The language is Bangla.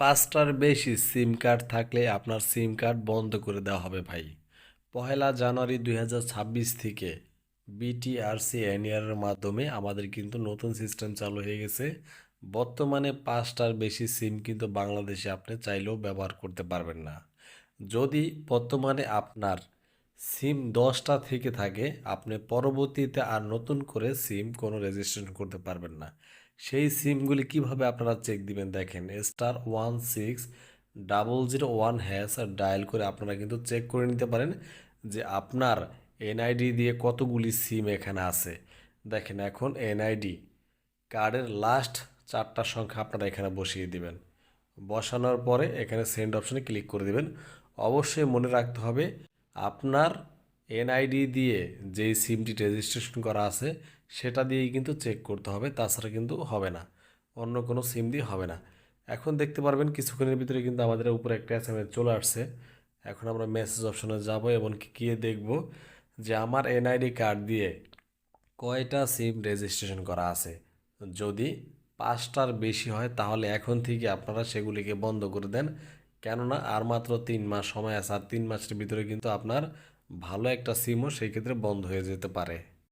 পাঁচটার বেশি সিম কার্ড থাকলে আপনার সিম কার্ড বন্ধ করে দেওয়া হবে ভাই। পহেলা জানুয়ারি দু হাজার ছাব্বিশ থেকে বিটিআরসি এনিয়ারের মাধ্যমে আমাদের কিন্তু নতুন সিস্টেম চালু হয়ে গেছে। বর্তমানে পাঁচটার বেশি সিম কিন্তু বাংলাদেশে আপনি চাইলেও ব্যবহার করতে পারবেন না। যদি বর্তমানে আপনার সিম দশটা থেকে থাকে, আপনি পরবর্তীতে আর নতুন করে সিম কোনো রেজিস্ট্রেশন করতে পারবেন না। সেই সিমগুলি কীভাবে আপনারা চেক দিবেন দেখেন star one six double zero one hash dial করে আপনারা কিন্তু চেক করে নিতে পারেন যে আপনার এনআইডি দিয়ে কতগুলি সিম এখানে আছে। দেখেন এখন এনআইডি কার্ডের লাস্ট চারটা সংখ্যা আপনারা এখানে বসিয়ে দিবেন। বসানোর পরে এখানে সেন্ড অপশানে ক্লিক করে দিবেন। অবশ্যই মনে রাখতে হবে আপনার এনআইডি দিয়ে যেই সিমটি রেজিস্ট্রেশন করা আছে, সেটা দিয়েই কিন্তু চেক করতে হবে, তাছাড়া কিন্তু হবে না। অন্য কোনো সিম দিয়ে হবে না। এখন দেখতে পারবেন কিছুক্ষণের ভিতরে কিন্তু আমাদের উপরে একটা এস চলে আসছে। এখন আমরা মেসেজ অপশনে যাব এবং গিয়ে দেখব যে আমার এনআইডি কার্ড দিয়ে কয়টা সিম রেজিস্ট্রেশন করা আছে। যদি পাঁচটার বেশি হয়, তাহলে এখন থেকে আপনারা সেগুলিকে বন্ধ করে দেন। কেননা আর মাত্র তিন মাস সময় আছে, আর তিন মাসের ভিতরে কিন্তু আপনার ভালো একটা সিমও সেই ক্ষেত্রে বন্ধ হয়ে যেতে পারে।